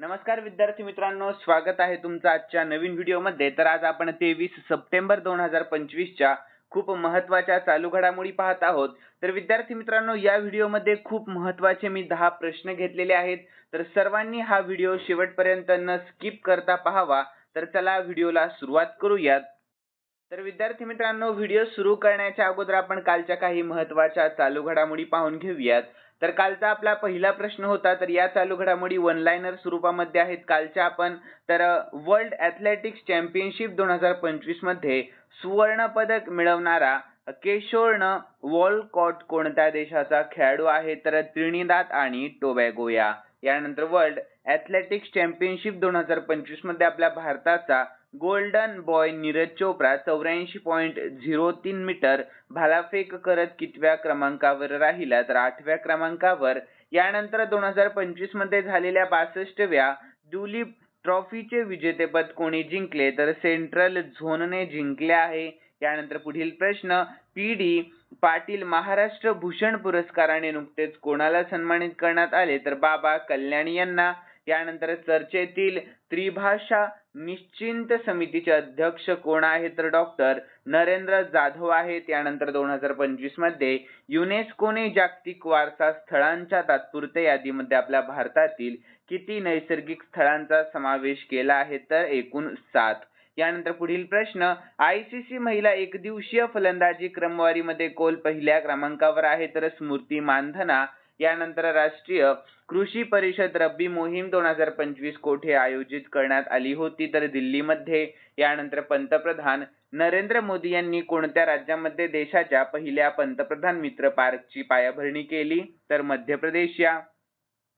नमस्कार विद्यार्थी मित्रांनो स्वागत आहे तुमचं आजच्या नवीन व्हिडिओमध्ये. तर आज आपण तेवीस सप्टेंबर दोन हजार पंचवीसच्या खूप महत्त्वाच्या चालू घडामोडी पाहत आहोत. तर विद्यार्थी मित्रांनो या व्हिडिओमध्ये खूप महत्त्वाचे मी दहा प्रश्न घेतलेले आहेत. तर सर्वांनी हा व्हिडिओ शेवटपर्यंत न स्किप करता पाहावा. तर चला व्हिडिओला सुरुवात करूयात. तर विद्यार्थी मित्रांनो व्हिडिओ सुरू करण्याच्या अगोदर आपण कालच्या काही महत्त्वाच्या चालू घडामोडी पाहून घेऊयात. तर कालचा आपला पहिला प्रश्न होता तर या चालू घडामोडी वन लाईनर स्वरूपामध्ये आहेत. कालच्या आपण तर वर्ल्ड ॲथलेटिक्स चॅम्पियनशिप दोन हजार पंचवीसमध्ये सुवर्ण पदक मिळवणारा केशोर्ण वॉलकॉट कोणत्या देशाचा खेळाडू आहे? तर त्रिनिदाद आणि टोबॅगो यानंतर वर्ल्ड ॲथलेटिक्स चॅम्पियनशिप दोन हजार पंचवीसमध्ये आपल्या भारताचा गोल्डन बॉय नीरज चोप्रा चौऱ्याऐंशी पॉईंट झिरो तीन मीटर भालाफेक करत कितव्या क्रमांकावर राहिला तर आठव्या क्रमांकावर. यानंतर दोन हजार पंचवीसमध्ये झालेल्या बासष्टव्या दुलीप ट्रॉफीचे विजेतेपद कोणी जिंकले तर सेंट्रल झोनने जिंकले आहे. यानंतर पुढील प्रश्न पी डी पाटील महाराष्ट्र भूषण पुरस्काराने नुकतेच कोणाला सन्मानित करण्यात आले? तर बाबा कल्याणी यांना. यानंतर चर्चेतील त्रिभाषा निश्चिंत समितीचे अध्यक्ष कोण आहेत तर डॉक्टर नरेंद्र जाधव आहेत. यानंतर दोन हजार पंचवीसमध्ये युनेस्कोने जागतिक वारसा स्थळांच्या तात्पुरत्या यादीमध्ये आपल्या भारतातील किती नैसर्गिक स्थळांचा समावेश केला आहे तर एकूण सात. यानंतर पुढील प्रश्न आयसीसी महिला एकदिवसीय फलंदाजी क्रमवारीमध्ये कोल पहिल्या क्रमांकावर आहे. तर स्मृती मानधना यानंतर राष्ट्रीय कृषी परिषद रब्बी मोहीम दोन हजार पंचवीस कोठे आयोजित करण्यात आली होती? तर दिल्लीमध्ये. यानंतर पंतप्रधान नरेंद्र मोदी यांनी कोणत्या राज्यामध्ये देशाच्या पहिल्या पंतप्रधान मित्र पार्कची पायाभरणी केली? तर मध्य प्रदेश या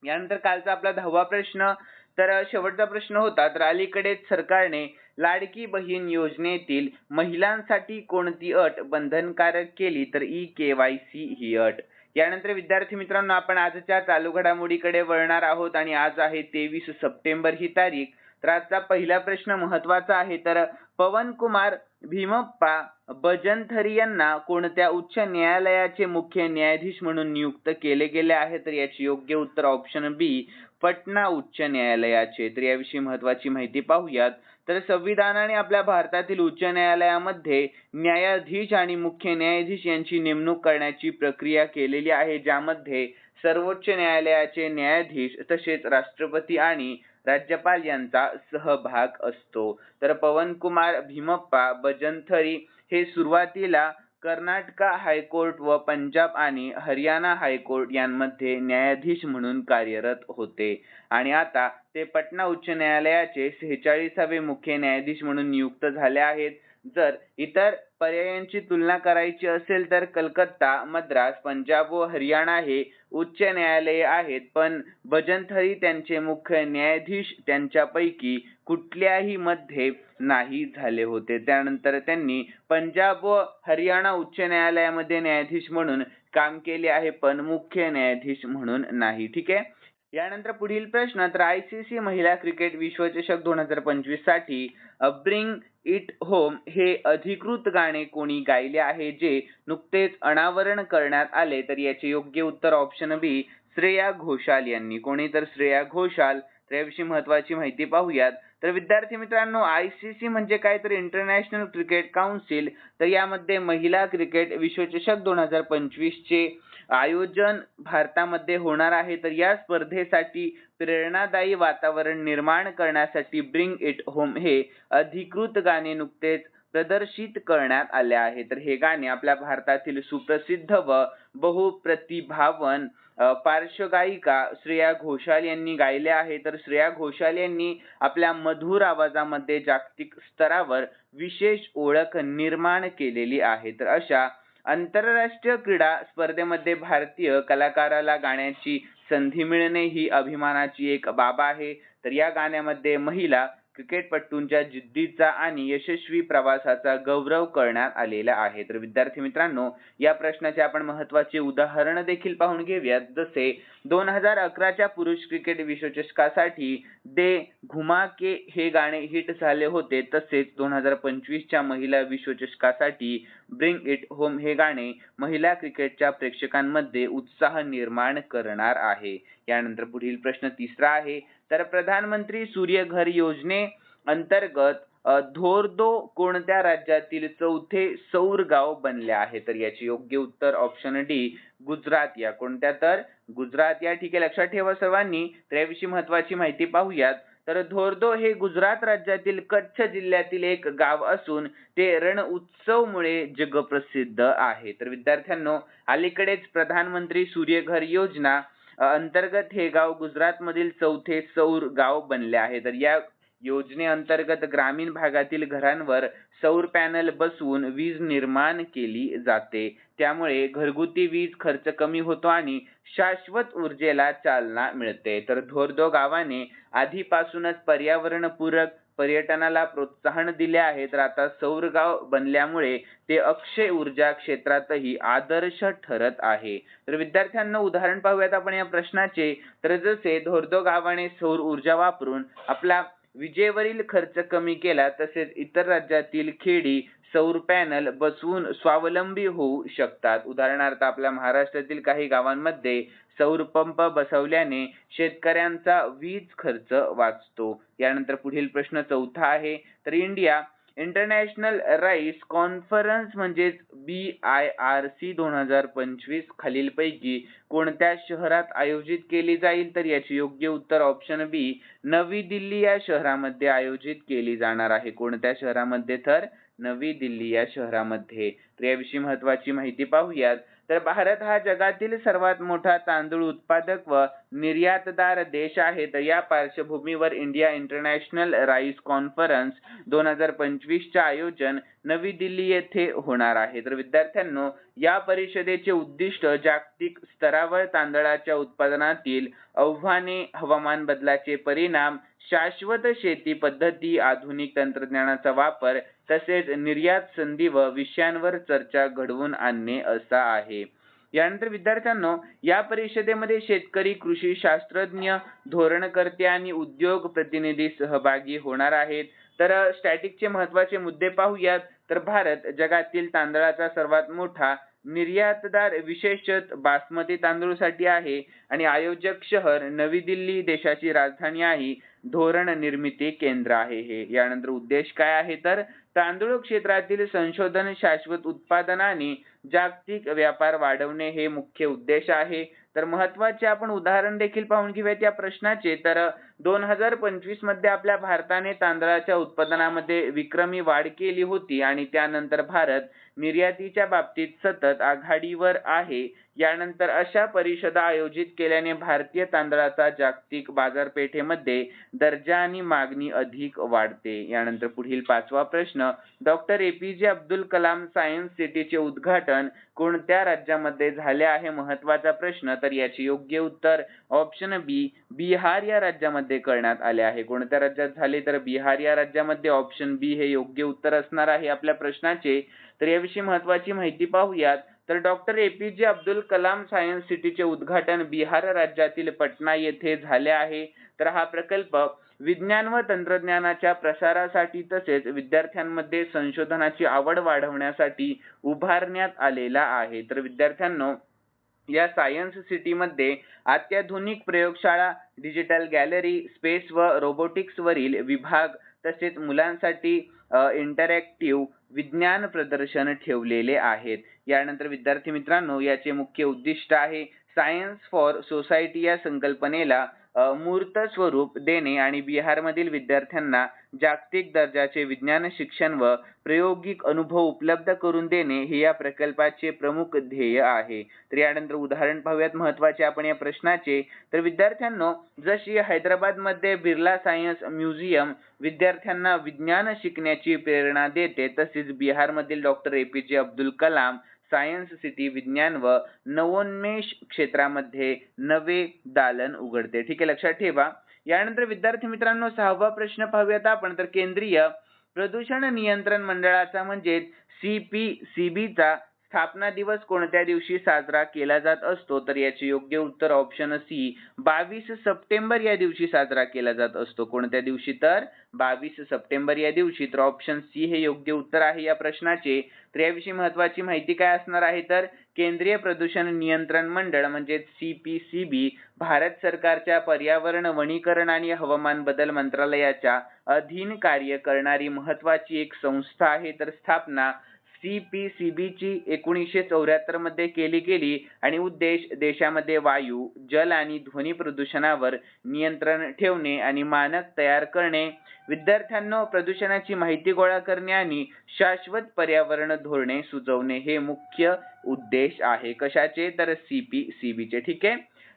यानंतर कालचा आपला दहावा प्रश्न. तर शेवटचा प्रश्न होता तर अलीकडेच सरकारने लाडकी बहीण योजनेतील महिलांसाठी कोणती अट बंधनकारक केली? तर ई के वाय सी ही अट. यानंतर विद्यार्थी मित्रांनो आपण आजच्या चालू घडामोडीकडे वळणार आहोत आणि आज आहे तेवीस सप्टेंबर ही तारीख. तर आजचा पहिला प्रश्न महत्त्वाचा आहे. तर पवन कुमार भीमप्पा बजंथरी यांना कोणत्या उच्च न्यायालयाचे मुख्य न्यायाधीश म्हणून नियुक्त केले गेले आहे? तर याचे योग्य उत्तर ऑप्शन बी पटना उच्च न्यायालयाचे. तर याविषयी महत्वाची माहिती पाहूयात. तर संविधानाने आपल्या भारतातील उच्च न्यायालयामध्ये न्यायाधीश आणि मुख्य न्यायाधीश यांची नेमणूक करण्याची प्रक्रिया केलेली आहे ज्यामध्ये सर्वोच्च न्यायालयाचे न्यायाधीश तसेच राष्ट्रपती आणि राज्यपाल यांचा सहभाग असतो. तर पवन कुमार भीमप्पा बजंथरी हे सुरुवातीला कर्नाटका हायकोर्ट व पंजाब आणि हरियाणा हायकोर्ट यांमध्ये न्यायाधीश म्हणून कार्यरत होते. आणि आता ते पटना उच्च न्यायालयाचे सेहेचाळीसावे मुख्य न्यायाधीश म्हणून नियुक्त झाले आहेत. जर इतर पर्यायांची तुलना करायची असेल तर कलकत्ता मद्रास पंजाब व हरियाणा हे उच्च न्यायालये आहेत. पण भजंथरी त्यांचे मुख्य न्यायाधीश त्यांच्यापैकी कुठल्याही मध्ये नाही झाले होते. त्यानंतर त्यांनी पंजाब व हरियाणा उच्च न्यायालयामध्ये न्यायाधीश म्हणून काम केले आहे पण मुख्य न्यायाधीश म्हणून नाही. ठीक आहे? यानंतर पुढील प्रश्न तर आय सी सी महिला क्रिकेट विश्वचषक दोन हजार पंचवीससाठी ब्रिंग इट होम हे अधिकृत गाणे कोणी गायले आहे? जे नुकतेच अनावरण करण्यात आले तर याचे योग्य उत्तर ऑप्शन बी श्रेया घोषाल यांनी. कोणी? तर श्रेया घोषाल. तर याविषयी महत्वाची माहिती पाहूयात. तर विद्यार्थी मित्रांनो आय सी सी म्हणजे काय? तर इंटरनॅशनल क्रिकेट काउन्सिल तर यामध्ये महिला क्रिकेट विश्वचषक दोन हजार पंचवीसचे चे आयोजन भारतामध्ये होणार आहे. तर या स्पर्धेसाठी प्रेरणादायी वातावरण निर्माण करण्यासाठी ब्रिंग इट होम हे अधिकृत गाणे नुकतेच प्रदर्शित करण्यात आले आहे. तर हे गाणे आपल्या भारतातील सुप्रसिद्ध व बहुप्रतिभावन पार्श्वगायिका श्रेया घोषाल यांनी गायले आहे. तर श्रेया घोषाल यांनी आपल्या मधुर आवाजामध्ये जागतिक स्तरावर विशेष ओळख निर्माण केलेली आहे. तर अशा आंतरराष्ट्रीय क्रीडा स्पर्धेमध्ये भारतीय कलाकाराला गाण्याची संधी मिळणे ही अभिमानाची एक बाब आहे. तर या गाण्यामध्ये महिला क्रिकेटपटूंच्या जिद्दीचा आणि यशस्वी प्रवासाचा गौरव करण्यात आलेला आहे. तर विद्यार्थी मित्रांनो या प्रश्नाचे आपण महत्त्वाचे उदाहरण देखील पाहून घेऊयात. जसे दोन हजार अकराच्या पुरुष क्रिकेट विश्वचषकासाठी दे घुमाके हे गाणे हिट झाले होते तसेच दोन हजार पंचवीसच्या महिला विश्वचषकासाठी ब्रिंग इट होम हे गाणे महिला क्रिकेटच्या प्रेक्षकांमध्ये उत्साह निर्माण करणार आहे. यानंतर पुढील प्रश्न तिसरा आहे. तर प्रधानमंत्री सूर्यघर योजने अंतर्गत धोरदो कोणत्या राज्यातील चौथे सौर गाव बनले आहे? तर याचे योग्य उत्तर ऑप्शन डी गुजरात. या कोणत्या? तर गुजरात. या ठीक आहे लक्षात ठेवा सर्वांनी. तर याविषयी महत्वाची माहिती पाहूयात. तर धोरदो हे गुजरात राज्यातील कच्छ जिल्ह्यातील एक गाव असून ते रण उत्सवमुळे जगप्रसिद्ध आहे. तर विद्यार्थ्यांनो अलीकडेच प्रधानमंत्री सूर्यघर योजना अंतर्गत हे गाव गुजरातमधील चौथे सौर गाव बनले आहे. तर या योजनेअंतर्गत ग्रामीण भागातील घरांवर सौर पॅनल बसवून वीज निर्माण केली जाते. त्यामुळे घरगुती वीज खर्च कमी होतो आणि शाश्वत ऊर्जेला चालना मिळते. तर धोरदो गावाने आधीपासूनच पर्यावरणपूरक पर्यटनाला प्रोत्साहन दिले आहे तर आता सौर गाव बनल्यामुळे ते अक्षय ऊर्जा क्षेत्रातही आदर्श ठरत आहे. तर विद्यार्थ्यांना उदाहरण पाहूयात आपण या प्रश्नाचे. तर जसे धोरदो गावाने सौर ऊर्जा वापरून आपला विजेवरील खर्च कमी केला तसेच इतर राज्यातील खेडी सौर पॅनल बसवून स्वावलंबी होऊ शकतात. उदाहरणार्थ आपल्या महाराष्ट्रातील काही गावांमध्ये सौर पंप बसवल्याने शेतकऱ्यांचा वीज खर्च वाचतो. यानंतर पुढील प्रश्न चौथा आहे. तर इंडिया इंटरनॅशनल राईस कॉन्फरन्स म्हणजेच बी आय आर सी दोन हजार पंचवीस खालीलपैकी कोणत्या शहरात आयोजित केली जाईल? तर याचे योग्य उत्तर ऑप्शन बी नवी दिल्ली या शहरामध्ये आयोजित केली जाणार आहे. कोणत्या शहरामध्ये? तर नवी दिल्ली या शहरामध्ये. तर याविषयी महत्वाची माहिती पाहूयात. तर भारत हा जगातील सर्वात मोठा तांदूळ उत्पादक व निर्यातदार देश आहे. तर या पार्श्वभूमीवर इंडिया इंटरनॅशनल राईस कॉन्फरन्स दोन हजार पंचवीसचे आयोजन नवी दिल्ली येथे होणार आहे. तर विद्यार्थ्यांनो या परिषदेचे उद्दिष्ट जागतिक स्तरावर तांदळाच्या उत्पादनातील आव्हाने हवामान बदलाचे परिणाम शाश्वत शेती पद्धती आधुनिक तंत्रज्ञानाचा वापर तसेच निर्यात संधी व विषयांवर चर्चा घडवून आणणे असा आहे. यानंतर विद्यार्थ्यांनो या परिषदेमध्ये शेतकरी कृषी शास्त्रज्ञ धोरणकर्ते आणि उद्योग प्रतिनिधी सहभागी होणार आहेत. तर स्टॅटिकचे महत्त्वाचे मुद्दे पाहूयात. तर भारत जगातील तांदळाचा सर्वात मोठा निर्यातदार विशेषत बासमती तांदूळसाठी आहे आणि आयोजक शहर नवी दिल्ली देशाची राजधानी आहे. धोरण निर्मिती केंद्र आहे हे. यानंतर उद्देश काय आहे? तर तांदूळ क्षेत्रातील संशोधन शाश्वत उत्पादनाने जागतिक व्यापार वाढवणे हे मुख्य उद्देश आहे. तर महत्त्वाचे आपण उदाहरण देखील पाहून घेऊयात या प्रश्नाचे. तर दोन हजार पंचवीसमध्ये आपल्या भारताने तांदळाच्या उत्पादनामध्ये विक्रमी वाढ केली होती आणि त्यानंतर भारत निर्यातीच्या बाबतीत सतत आघाडीवर आहे. यानंतर अशा परिषदा आयोजित केल्याने भारतीय तांदळाचा जागतिक बाजारपेठेमध्ये दर्जा आणि मागणी अधिक वाढते. यानंतर पुढील पाचवा प्रश्न doctor APJ Abdul Kalam science सिटीचे उद्घाटन कोणत्या राज्यामध्ये झाले आहे महत्त्वाचा प्रश्न? तर याचे योग्य उत्तर ऑप्शन बी बिहार या राज्यामध्ये करण्यात आले आहे. कोणत्या राज्यात झाले? तर बिहार या राज्यामध्ये ऑप्शन बी हे योग्य उत्तर असणार आहे आपल्या प्रश्नाचे. तर याविषयी महत्वाची माहिती पाहूयात. तर doctor APJ Abdul Kalam science सिटीचे उद्घाटन बिहार राज्यातील पटना येथे झाले आहे. तर हा प्रकल्प विज्ञान व तंत्रज्ञानाच्या प्रसारासाठी तसेच विद्यार्थ्यांमध्ये संशोधनाची आवड वाढवण्यासाठी उभारण्यात आलेला आहे. तर विद्यार्थ्यांनो या सायन्स सिटीमध्ये अत्याधुनिक प्रयोगशाळा डिजिटल गॅलरी स्पेस व रोबोटिक्स वरील विभाग तसेच मुलांसाठी इंटरॅक्टिव्ह विज्ञान प्रदर्शन ठेवलेले आहेत. यानंतर विद्यार्थी मित्रांनो याचे मुख्य उद्दिष्ट आहे सायन्स फॉर सोसायटी या संकल्पनेला मूर्त स्वरूप देणे आणि बिहारमधील विद्यार्थ्यांना जागतिक दर्जाचे विज्ञान शिक्षण व प्रायोगिक अनुभव उपलब्ध करून देणे हे या प्रकल्पाचे प्रमुख ध्येय आहे. तर यानंतर उदाहरण पाहूयात महत्त्वाचे आपण या प्रश्नाचे. तर विद्यार्थ्यांनो जशी हैदराबादमध्ये बिर्ला सायन्स म्युझियम विद्यार्थ्यांना विज्ञान शिकण्याची प्रेरणा देते तसेच बिहारमधील डॉक्टर ए पी जे अब्दुल कलाम सायन्स सिटी विज्ञान व नवोन्मेष क्षेत्रामध्ये नवे दालन उघडते. ठीक आहे लक्षात ठेवा. यानंतर विद्यार्थी मित्रांनो सहावा प्रश्न पाहूयात आपण. तर केंद्रीय प्रदूषण नियंत्रण मंडळाचा म्हणजेच सीपीसीबीचा स्थापना दिवस कोणत्या दिवशी साजरा केला जात असतो? तर याचे योग्य उत्तर ऑप्शन सी बावीस सप्टेंबर या दिवशी साजरा केला जात असतो. कोणत्या दिवशी? तर बावीस सप्टेंबर या दिवशी. तर ऑप्शन सी हे योग्य उत्तर आहे या प्रश्नाचे. तर याविषयी महत्वाची माहिती काय असणार आहे? तर केंद्रीय प्रदूषण नियंत्रण मंडळ म्हणजे बी भारत सरकारच्या पर्यावरण वनीकरण आणि हवामान बदल मंत्रालयाच्या अधीन कार्य करणारी महत्वाची एक संस्था आहे. तर स्थापना सी पी सी ची एकोणीसशे चौऱ्याहत्तरमध्ये केली गेली आणि उद्देश देशामध्ये वायू जल आणि ध्वनी प्रदूषणावर नियंत्रण ठेवणे आणि मानक तयार करणे. विद्यार्थ्यांना प्रदूषणाची माहिती गोळा करणे आणि शाश्वत पर्यावरण धोरणे सुचवणे हे मुख्य उद्देश आहे. कशाचे? तर सी पी सी चे. ठीक आहे?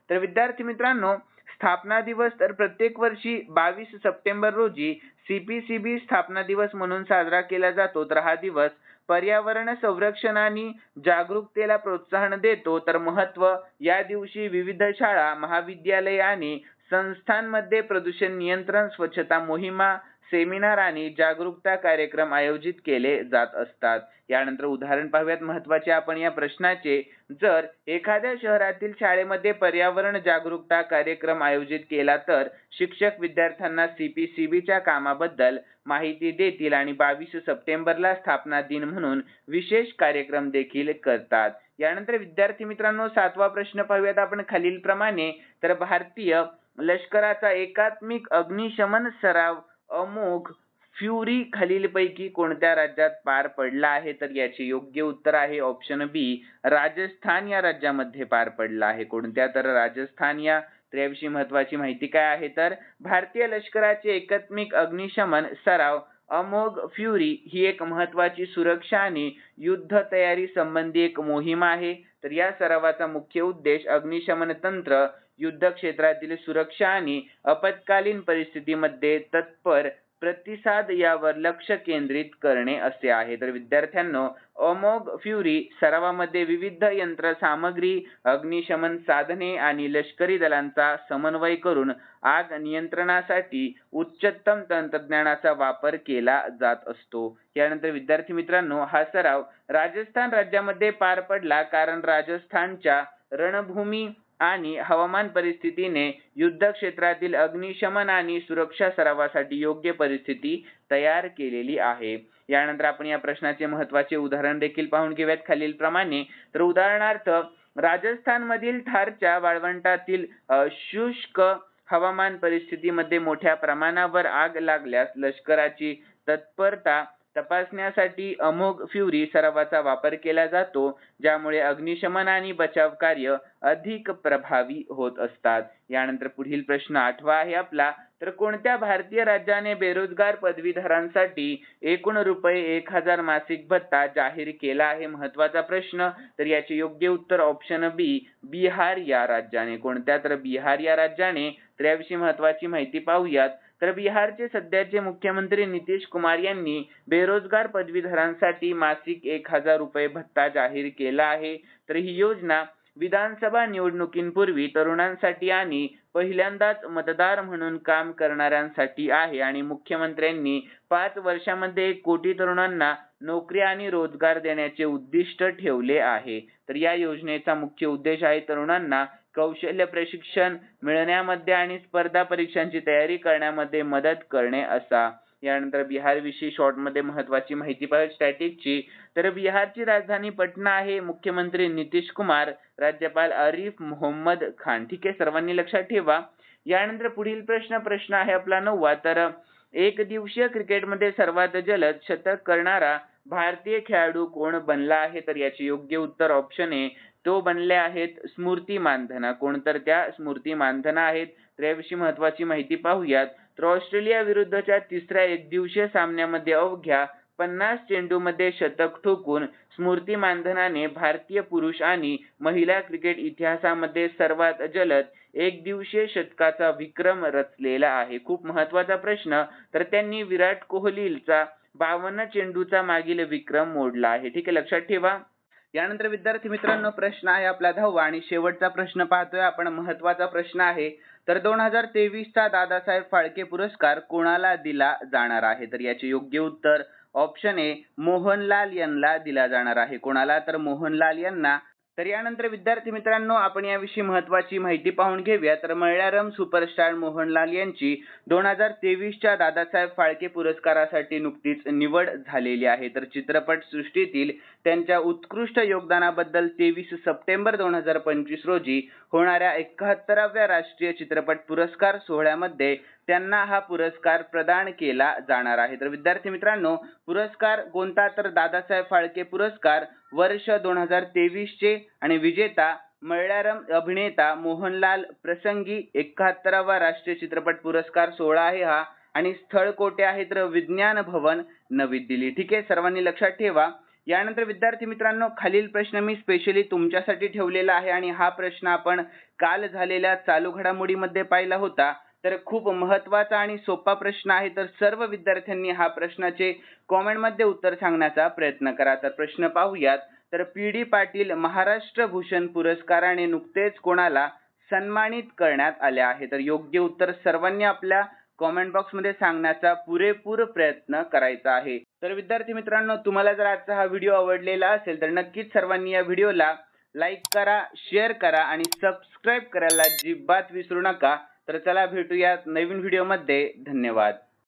तर विद्यार्थी मित्रांनो स्थापना दिवस तर प्रत्येक वर्षी बावीस सप्टेंबर रोजी सीपीसीबी स्थापना दिवस म्हणून साजरा केला जातो. तर हा दिवस पर्यावरण संरक्षण आणि जागरूकतेला प्रोत्साहन देतो. तर महत्त्व या दिवशी विविध शाळा महाविद्यालय आणि संस्थांमध्ये प्रदूषण नियंत्रण स्वच्छता मोहिमा सेमिनार आणि जागरूकता कार्यक्रम आयोजित केले जात असतात. यानंतर उदाहरण पाहूयात महत्त्वाचे आपण या प्रश्नाचे. जर एखाद्या शहरातील शाळेमध्ये पर्यावरण जागरूकता कार्यक्रम आयोजित केला तर शिक्षक विद्यार्थ्यांना सीपीसीबीच्या कामाबद्दल माहिती देतील आणि बावीस सप्टेंबरला स्थापना दिन म्हणून विशेष कार्यक्रम देखील करतात. यानंतर विद्यार्थी मित्रांनो सातवा प्रश्न पाहूयात आपण खालील प्रमाणे तर भारतीय लष्कराचा एकात्मिक अग्निशमन सराव अमोघ फ्युरी खालीलपैकी कोणत्या राज्यात पार पडला आहे? तर याचे योग्य उत्तर आहे ऑप्शन बी राजस्थान या राज्यामध्ये पार पडला आहे. कोणत्या? तर राजस्थान या. याविषयी महत्वाची माहिती काय आहे? तर भारतीय लष्कराचे एकात्मिक अग्निशमन सराव अमोघ फ्युरी ही एक महत्वाची सुरक्षा आणि युद्ध तयारी संबंधी एक मोहीम आहे. तर या सरावाचा मुख्य उद्देश अग्निशमन तंत्र युद्ध क्षेत्रातील सुरक्षा आणि आपत्कालीन परिस्थितीमध्ये तत्पर प्रतिसाद यावर लक्ष केंद्रित करणे असे आहे. तर विद्यार्थ्यांनो अमोघ फ्युरी सरावामध्ये विविध यंत्र सामग्री अग्निशमन साधने आणि लष्करी दलांचा समन्वय करून आग नियंत्रणासाठी उच्चतम तंत्रज्ञानाचा वापर केला जात असतो. यानंतर विद्यार्थी मित्रांनो हा सराव राजस्थान राज्यामध्ये पार पडला कारण राजस्थानच्या रणभूमी आणि हवामान परिस्थितीने युद्ध क्षेत्रातील अग्निशमन आणि सुरक्षा सरावासाठी योग्य परिस्थिती तयार केलेली आहे. यानंतर आपण या प्रश्नाचे महत्त्वाचे उदाहरण देखील पाहून घेऊयात. खालील प्रमाणे तर उदाहरणार्थ राजस्थान मधील थारच्या वाळवंटातील शुष्क हवामान परिस्थितीमध्ये मोठ्या प्रमाणावर आग लागल्यास लष्कराची तत्परता तपासण्यासाठी अमोघ फ्युरी सरावाचा वापर केला जातो ज्यामुळे अग्निशमन आणि बचाव कार्य अधिक प्रभावी होत असतात. यानंतर पुढील प्रश्न आठवा आहे आपला. तर कोणत्या भारतीय राज्याने बेरोजगार पदवीधरांसाठी एकूण रुपये एक हजार मासिक भत्ता जाहीर केला आहे? महत्त्वाचा प्रश्न. तर याचे योग्य उत्तर ऑप्शन बी बिहार या राज्याने. कोणत्या? तर बिहार या राज्याने. तर याविषयी महत्वाची माहिती पाहूयात. तर बिहारचे सध्याचे मुख्यमंत्री नितीश कुमार यांनी बेरोजगार पदवीधरांसाठी मासिक एक हजार रुपये भत्ता जाहीर केला आहे. तर ही योजना विधानसभा निवडणुकींपूर्वी तरुणांसाठी आणि पहिल्यांदाच मतदार म्हणून काम करणाऱ्यांसाठी आहे आणि मुख्यमंत्र्यांनी पाच वर्षामध्ये एक कोटी तरुणांना नोकरी आणि रोजगार देण्याचे उद्दिष्ट ठेवले आहे. तर या योजनेचा मुख्य उद्देश आहे तरुणांना कौशल्य प्रशिक्षण मिळण्यामध्ये आणि स्पर्धा परीक्षांची तयारी करण्यामध्ये मदत करणे असा. यानंतर बिहार विषयी शॉर्टमध्ये महत्वाची माहिती पाहिजे स्टॅटिकची तर बिहारची राजधानी पटना आहे. मुख्यमंत्री नितीश कुमार राज्यपाल आरिफ मोहम्मद खान. ठीक आहे सर्वांनी लक्षात ठेवा. यानंतर पुढील प्रश्न प्रश्न आहे आपला नववा. तर एक दिवसीय क्रिकेटमध्ये सर्वात जलद शतक करणारा भारतीय खेळाडू कोण बनला आहे? तर याचे योग्य उत्तर ऑप्शन ए तो बनले आहेत स्मृती मानधना. कोणतर त्या स्मृती मानधना आहेत? तर याविषयी महत्वाची माहिती पाहूयात. तर ऑस्ट्रेलिया विरुद्धच्या तिसऱ्या एकदिवसीय सामन्यामध्ये अवघ्या पन्नास चेंडूमध्ये शतक ठोकून स्मृती मानधनाने भारतीय पुरुष आणि महिला क्रिकेट इतिहासामध्ये सर्वात जलद एक दिवसीय शतकाचा विक्रम रचलेला आहे. खूप महत्त्वाचा प्रश्न. तर त्यांनी विराट कोहलीचा बावन्न चेंडूचा मागील विक्रम मोडला आहे. ठीक आहे लक्षात ठेवा. यानंतर विद्यार्थी मित्रांनो प्रश्न आहे आपला दहावा आणि शेवटचा प्रश्न पाहतोय आपण. महत्त्वाचा प्रश्न आहे. तर दोन हजार तेवीसचा दादासाहेब फाळके पुरस्कार कोणाला दिला जाणार आहे? तर याचे योग्य उत्तर ऑप्शन ए मोहनलाल यांना दिला जाणार आहे. कोणाला? तर मोहनलाल यांना. तर यानंतर विद्यार्थी मित्रांनो आपण याविषयी महत्वाची माहिती पाहून घेऊया. तर मल्याळम सुपरस्टार मोहनलाल यांची दोन हजार तेवीसच्या दादासाहेब फाळके पुरस्कारासाठी नुकतीच निवड झालेली आहे. तर चित्रपट सृष्टीतील त्यांच्या उत्कृष्ट योगदानाबद्दल तेवीस सप्टेंबर दोन हजार पंचवीस रोजी होणाऱ्या एकाहत्तराव्या राष्ट्रीय चित्रपट पुरस्कार सोहळ्यामध्ये त्यांना हा पुरस्कार प्रदान केला जाणार आहे. तर विद्यार्थी मित्रांनो पुरस्कार कोणता? तर दादासाहेब फाळके पुरस्कार वर्ष दोन हजार तेवीसचे आणि विजेता मल्याळम अभिनेता मोहनलाल प्रसंगी एकाहत्तरावा राष्ट्रीय चित्रपट पुरस्कार सोहळा आहे हा. आणि स्थळ कोठे आहे? तर विज्ञान भवन नवी दिल्ली. ठीक आहे? सर्वांनी लक्षात ठेवा. यानंतर विद्यार्थी मित्रांनो खालील प्रश्न मी स्पेशली तुमच्यासाठी ठेवलेला आहे आणि हा प्रश्न आपण काल झालेल्या चालू घडामोडीमध्ये पाहिला होता. तर खूप महत्त्वाचा आणि सोपा प्रश्न आहे. तर सर्व विद्यार्थ्यांनी हा प्रश्नाचे कॉमेंटमध्ये उत्तर सांगण्याचा प्रयत्न करा. तर प्रश्न पाहूयात. तर पी डी पाटील महाराष्ट्र भूषण पुरस्काराने नुकतेच कोणाला सन्मानित करण्यात आले आहे? तर योग्य उत्तर सर्वांनी आपल्या कॉमेंट बॉक्समध्ये सांगण्याचा पुरेपूर प्रयत्न करायचा आहे. तर विद्यार्थी मित्रांनो तुम्हाला जर आजचा हा व्हिडिओ आवडलेला असेल तर नक्कीच सर्वांनी या व्हिडिओला लाईक करा शेअर करा आणि सबस्क्राईब करायला अजिबात विसरू नका. तर चला भेटूयात नवीन व्हिडिओमध्ये धन्यवाद.